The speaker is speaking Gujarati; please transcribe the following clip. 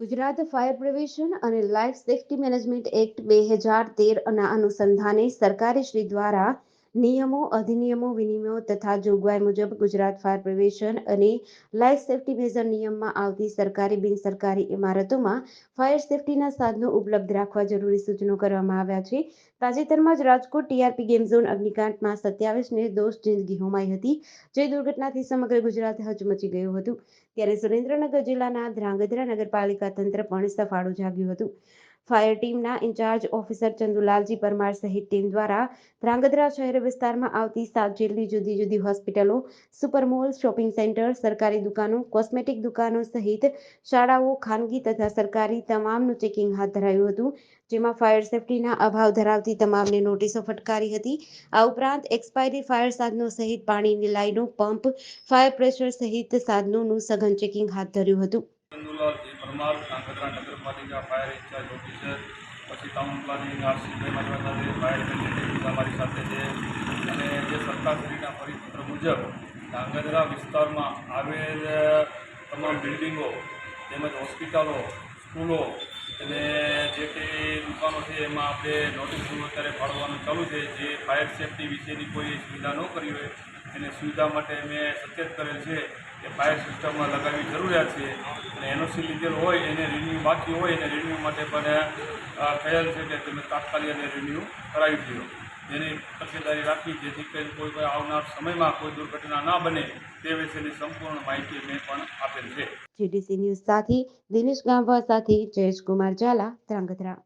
ગુજરાત ફાયર પ્રિવેશન અને લાઇફ સેફ્ટી મેનેજમેન્ટ એક્ટ બે હજાર તેર અના અનુસંધાને સરકારશ્રી દ્વારા નિયમો, અધિનિયમો વિનિમયો તથા જોગવાઈ મુજબ ગુજરાત ફાયર પ્રિવેશન અને લાઇફ સેફ્ટી મેજર નિયમમાં આવતી સરકારી બિન સરકારી ઇમારતોમાં ફાયર સેફ્ટીના સાધનો ઉપલબ્ધ રાખવા જરૂરી સૂચનો કરવામાં આવ્યા છે. તાજેતરમાં જ રાજકોટ ટીઆરપી ગેમ ઝોન અગ્નિકાંડમાં સત્યાવીસ નિર્દોષ જિંદગી હોમાઈ હતી, જે દુર્ઘટનાથી સમગ્ર ગુજરાત હચમચી ગયું હતું. ત્યારે સુરેન્દ્રનગર જિલ્લાના ધ્રાંગધ્રા નગરપાલિકા તંત્ર પણ સફાળું જાગ્યું હતું. ફાયર ટીમના ઇન્ચાર્જ ઓફિસર ચંદુલાલજી પરમાર સહિત ટીમ દ્વારા ધ્રાંગધ્રા શહેર વિસ્તારમાં આવતી સાત જેટલી જુદી જુદી હોસ્પિટલો સુપર મોલ શોપિંગ સેન્ટર, સરકારી દુકાનો, કોસ્મેટિક દુકાનો સહિત શાળાઓ, ખાનગી તથા સરકારી તમામનું ચેકિંગ હાથ ધરાયું હતું, જેમાં ફાયર સેફ્ટીના અભાવ ધરાવતી તમામને નોટિસો ફટકારી હતી. આ ઉપરાંત એક્સપાયરી ફાયર સાધનો સહિત પાણીની લાઈનો, પંપ, ફાયર પ્રેશર સહિત સાધનોનું સઘન ચેકિંગ હાથ ધર્યું હતું. પરમાર કાંકરા નગરપાલિકા ફાયર ઇન્ચાર્જ ઓફિસર, પછી ટાઉન પ્લાનિંગ આરસીભાઈ મારી સાથે ફાયર ફેસિલિટી અમારી સાથે છે. અને જે સરકારશ્રીના પરિપત્ર મુજબ ધાંગધ્રા વિસ્તારમાં આવેલ તમામ બિલ્ડિંગો તેમજ હોસ્પિટલો, સ્કૂલો અને જે કંઈ દુકાનો છે, એમાં આપણે નોટિસ અત્યારે ફાળવવાનું ચાલુ છે. જે ફાયર સેફટી વિશેની કોઈ સુવિધા ન કરી હોય, એને સુવિધા માટે મેં સચેત કરેલ છે કે ફાયર સિસ્ટમમાં લગાવવી જરૂરિયાત છે. અને એનઓસી લીધેલ હોય એને રિન્યુ બાકી હોય એને રિન્યુ માટે પણ ખ્યાલ છે કે તમે તાત્કાલિક એને રિન્યુ કરાવી દીધો. જેની તકેદારી રાખી, જેથી કરીને કોઈ કોઈ આવનાર સમયમાં કોઈ દુર્ઘટના ના બને, તે વિશેની સંપૂર્ણ માહિતી મેં પણ આપેલ છે. જીડીસી ન્યૂઝ સાથે દિનેશ ગામવા સાથે જયેશ કુમાર ઝાલા ધ્રાંગધ્રા.